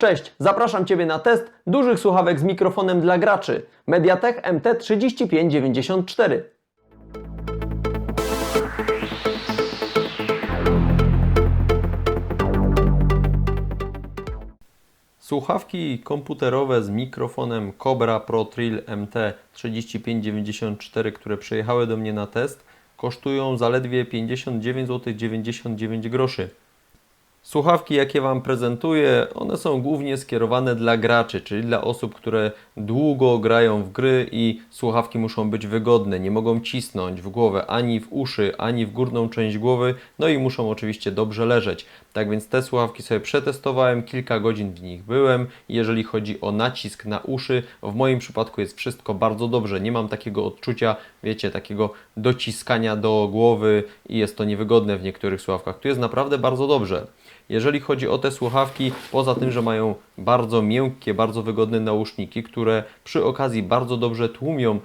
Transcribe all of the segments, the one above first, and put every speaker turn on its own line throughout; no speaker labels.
Cześć, zapraszam Ciebie na test dużych słuchawek z mikrofonem dla graczy Mediatek MT3594. Słuchawki komputerowe z mikrofonem Cobra Pro Trill MT3594, które przyjechały do mnie na test, kosztują zaledwie 59 zł 99 groszy. Słuchawki, jakie Wam prezentuję, one są głównie skierowane dla graczy, czyli dla osób, które długo grają w gry i słuchawki muszą być wygodne, nie mogą cisnąć w głowę ani w uszy, ani w górną część głowy, no i muszą oczywiście dobrze leżeć. Tak więc te słuchawki sobie przetestowałem, kilka godzin w nich byłem. Jeżeli chodzi o nacisk na uszy, w moim przypadku jest wszystko bardzo dobrze. Nie mam takiego odczucia, wiecie, takiego dociskania do głowy i jest to niewygodne w niektórych słuchawkach. Tu jest naprawdę bardzo dobrze. Jeżeli chodzi o te słuchawki, poza tym, że mają bardzo miękkie, bardzo wygodne nauszniki, które przy okazji bardzo dobrze tłumią y,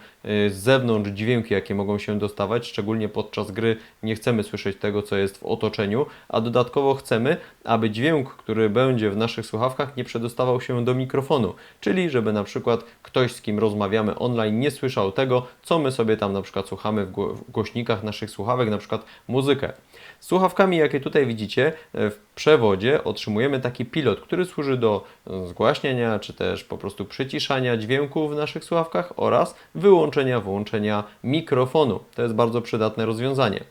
z zewnątrz dźwięki, jakie mogą się dostawać, szczególnie podczas gry nie chcemy słyszeć tego, co jest w otoczeniu, a dodatkowo chcemy, aby dźwięk, który będzie w naszych słuchawkach, nie przedostawał się do mikrofonu, czyli żeby na przykład ktoś, z kim rozmawiamy online, nie słyszał tego, co my sobie tam na przykład słuchamy w gło- w głośnikach naszych słuchawek, na przykład muzykę. Słuchawkami, jakie tutaj widzicie, e, w przewodzie otrzymujemy taki pilot, który służy do e, zgłaśniania, czy też po prostu przyciszania dźwięku w naszych słuchawkach oraz wyłączenia, włączenia mikrofonu. To jest bardzo przydatne rozwiązanie.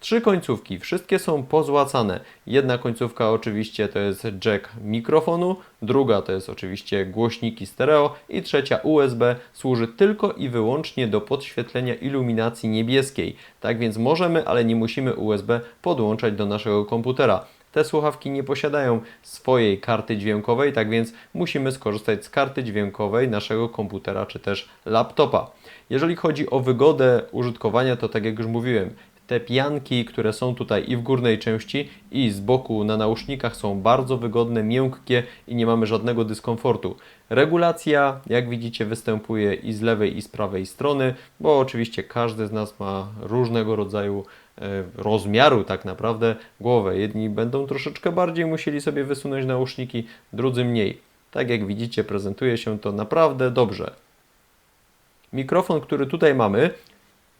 Trzy końcówki, wszystkie są pozłacane. Jedna końcówka oczywiście to jest jack mikrofonu, druga to jest oczywiście głośniki stereo i trzecia USB służy tylko i wyłącznie do podświetlenia iluminacji niebieskiej. Tak więc możemy, ale nie musimy USB podłączać do naszego komputera. Te słuchawki nie posiadają swojej karty dźwiękowej, tak więc musimy skorzystać z karty dźwiękowej naszego komputera czy też laptopa. Jeżeli chodzi o wygodę użytkowania, to tak jak już mówiłem, te pianki, które są tutaj i w górnej części, i z boku na nausznikach są bardzo wygodne, miękkie i nie mamy żadnego dyskomfortu. Regulacja, jak widzicie, występuje i z lewej, i z prawej strony, bo oczywiście każdy z nas ma różnego rodzaju rozmiaru tak naprawdę głowę. Jedni będą troszeczkę bardziej musieli sobie wysunąć nauszniki, drudzy mniej. Tak jak widzicie, prezentuje się to naprawdę dobrze. Mikrofon, który tutaj mamy,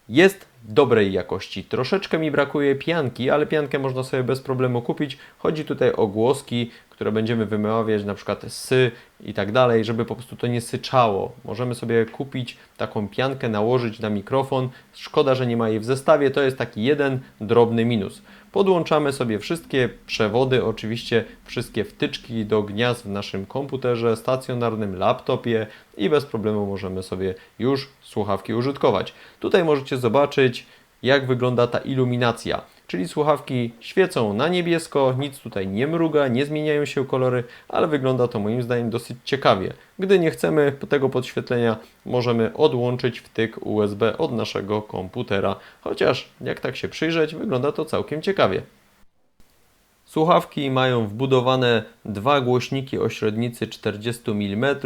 jest dobrej jakości. Troszeczkę mi brakuje pianki, ale piankę można sobie bez problemu kupić. Chodzi tutaj o głoski, które będziemy wymawiać, na przykład sy i tak dalej, żeby po prostu to nie syczało. Możemy sobie kupić taką piankę, nałożyć na mikrofon. Szkoda, że nie ma jej w zestawie. To jest taki jeden drobny minus. Podłączamy sobie wszystkie przewody, oczywiście wszystkie wtyczki do gniazd w naszym komputerze, stacjonarnym laptopie i bez problemu możemy sobie już słuchawki użytkować. Tutaj możecie zobaczyć, jak wygląda ta iluminacja. Czyli słuchawki świecą na niebiesko, nic tutaj nie mruga, nie zmieniają się kolory, ale wygląda to moim zdaniem dosyć ciekawie. Gdy nie chcemy tego podświetlenia, możemy odłączyć wtyk USB od naszego komputera. Chociaż jak tak się przyjrzeć, wygląda to całkiem ciekawie. Słuchawki mają wbudowane dwa głośniki o średnicy 40 mm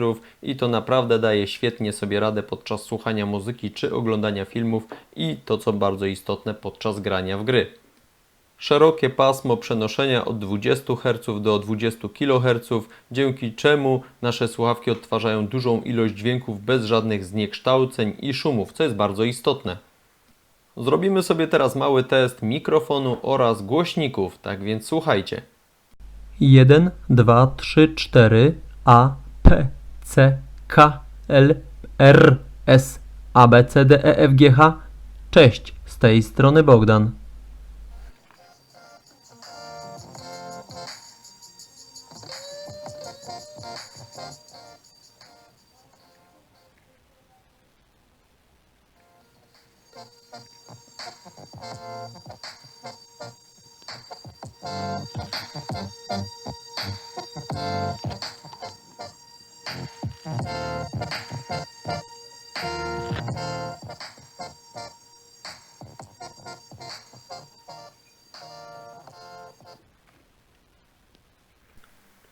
i to naprawdę daje świetnie sobie radę podczas słuchania muzyki czy oglądania filmów i to co bardzo istotne podczas grania w gry. Szerokie pasmo przenoszenia od 20 Hz do 20 kHz, dzięki czemu nasze słuchawki odtwarzają dużą ilość dźwięków bez żadnych zniekształceń i szumów, co jest bardzo istotne. Zrobimy sobie teraz mały test mikrofonu oraz głośników, tak więc słuchajcie. 1, 2, 3, 4 A, P, C, K, L, R, S, A, B, C, D, E, F, G, H. Cześć, z tej strony Bogdan.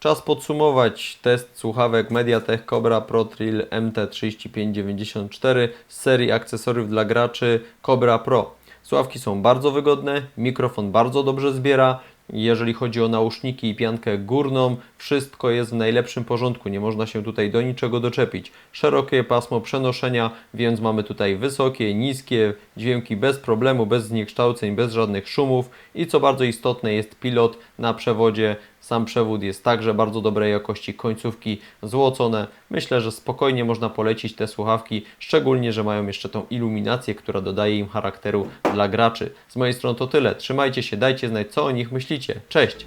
Czas podsumować test słuchawek Mediatek Cobra Pro Trill MT3594 z serii akcesoriów dla graczy Cobra Pro. Słuchawki są bardzo wygodne, mikrofon bardzo dobrze zbiera, Jeżeli chodzi o nauszniki i piankę górną, wszystko jest w najlepszym porządku, nie można się tutaj do niczego doczepić. Szerokie pasmo przenoszenia, więc mamy tutaj wysokie, niskie dźwięki bez problemu, bez zniekształceń, bez żadnych szumów i co bardzo istotne jest pilot na przewodzie. Sam przewód jest także bardzo dobrej jakości, końcówki złocone. Myślę, że spokojnie można polecić te słuchawki, szczególnie, że mają jeszcze tą iluminację, która dodaje im charakteru dla graczy. Z mojej strony to tyle. Trzymajcie się, dajcie znać, co o nich myślicie. Cześć!